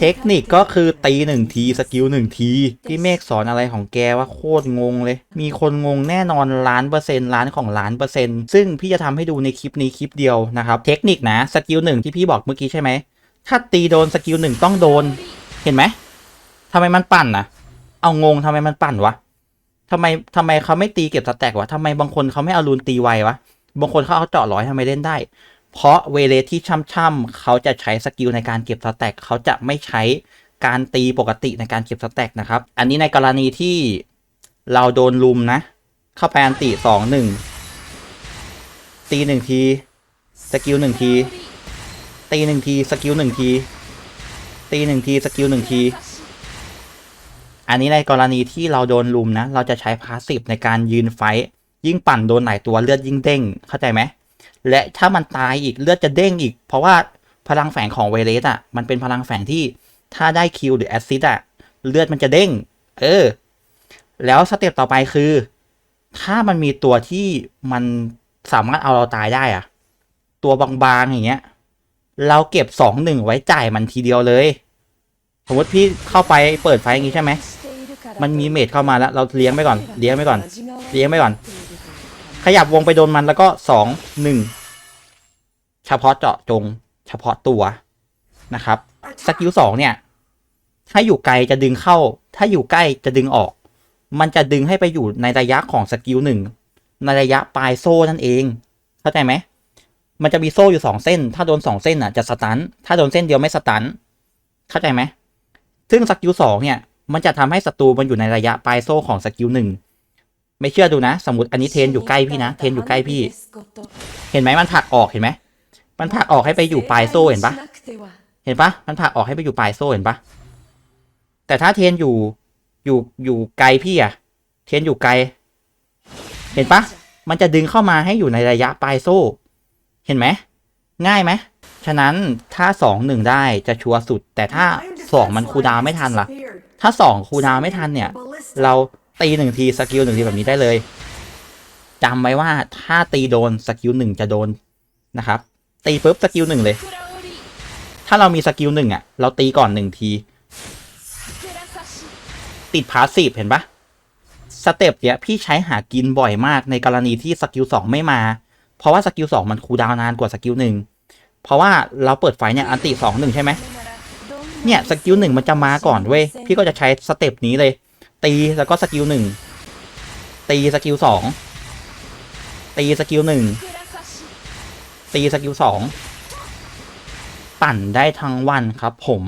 เทคนิคก็คือตีหนึ่งทีสกิลหนึ่งที พี่เมฆสอนอะไรของแกว่าโคตรงงเลย มีคนงงแน่นอนล้านเปอร์เซ็นต์ล้านของล้านเปอร์เซ็นต์ซึ่งพี่จะทำให้ดูในคลิปนี้คลิปเดียวนะครับเทคนิคนะสกิลหนึ่งที่พี่บอกเมื่อกี้ใช่ไหมถ้าตีโดนสกิลหนึ่งต้องโดน เห็นไหมทำไมมันปั่นนะเอางงทำไมมันปั่นวะทำไมทำไมเขาไม่ตีเก็บสแต็กวะทำไมบางคนเขาไม่เอารูนตีไววะบางคนเขาเอาเจาะร้อยทำไมเล่นได้ เพราะเวเลที่ช่ำๆเขาจะใช้สกิลในการเก็บสแต็กเขาจะไม่ใช้การตีปกติในการเก็บสแต็กนะครับ อันนี้ในกรณีที่เราโดนลุมนะ เข้าไปอันติสองหนึ่งตีหนึ่งที สกิลหนึ่งที ตีหนึ่งที สกิลหนึ่งที ตีหนึ่งที สกิลหนึ่งที อันนี้ในกรณีที่เราโดนลุมนะ เราจะใช้พาสซีฟในการยืนไฟท์ยิ่งปั่นโดนไหนตัวเลือดยิ่งเด้ง เข้าใจไหม และถ้ามันตายอีกเลือดจะเด้งอีก เพราะว่าพลังแฝงของเวเลสอะ มันเป็นพลังแฝงที่ถ้าได้คิวหรือแอซซิดอะ เลือดมันจะเด้ง เออ แล้วสเต็ปต่อไปคือ ถ้ามันมีตัวที่มันสามารถเอาเราตายได้อะ ตัวบางๆอย่างเงี้ย เราเก็บสองหนึ่งไว้จ่ายมันทีเดียวเลย สมมติพี่เข้าไปเปิดไฟอย่างงี้ใช่ไหมมันมีเมดเข้ามาแล้ว เราเลี้ยงไปก่อน เลี้ยงไปก่อน เลี้ยงไปก่อน ขยับวงไปโดนมันแล้วก็สองหนึ่งเฉพาะเจาะจง เฉพาะตัวนะครับสกิลสองเนี่ย ถ้าอยู่ไกลจะดึงเข้า ถ้าอยู่ใกล้จะดึงออก มันจะดึงให้ไปอยู่ในระยะของสกิลหนึ่งในระยะปลายโซ่นั่นเอง เข้าใจไหม มันจะมีโซ่อยู่สองเส้น ถ้าโดนสองเส้นอะจะสตัน ถ้าโดนเส้นเดียวไม่สตัน เข้าใจไหม ซึ่งสกิลสองเนี่ย มันจะทำให้ศัตรูมันอยู่ในระยะปลายโซ่ของสกิลหนึ่ง ไม่เชื่อดูนะ สมมติอันนี้เทนอยู่ใกล้พี่นะ เทนอยู่ใกล้พี่ เห็นไหมมันผลักออกเห็นไหม มันผลักออกให้ไปอยู่ปลายโซ่เห็นปะเห็นปะมันผลักออกให้ไปอยู่ปลายโซ่เห็นปะแต่ถ้าเทนอยู่อยู่อยู่ไกลพี่อะเทนอยู่ไกล เห็นปะมันจะดึงเข้ามาให้อยู่ในระยะปลายโซ่ เห็นไหมง่ายไหมฉะนั้นถ้าสองหนึ่งได้จะชัวร์สุด แต่ถ้าสองมันคูลดาวน์ไม่ทันล่ะ ถ้าสองคูลดาวน์ไม่ทันเนี่ย เรา ตีหนึ่งทีสกิลหนึ่งทีแบบนี้ได้เลยจำไว้ว่าถ้าตีโดนสกิลหนึ่งจะโดนนะครับ ตีปุ๊บสกิลหนึ่งเลย ถ้าเรามีสกิลหนึ่งอะ เราตีก่อนหนึ่งที ติดพาสซีฟเห็นปะสเต็ปเนี้ยพี่ใช้หากินบ่อยมากในกรณีที่สกิลสองไม่มา เพราะว่าสกิลสองมันคูลดาวน์นานกว่าสกิลหนึ่งเพราะว่าเราเปิดไฟเนี่ยอันติสองหนึ่งใช่ไหมเนี่ยสกิลหนึ่งมันจะมาก่อนเว้ยพี่ก็จะใช้สเต็ปนี้เลย ตีแล้วก็สกิลหนึ่งตีสกิลสองตีสกิลหนึ่งตีสกิลสองปั่นได้ทั้งวันครับผม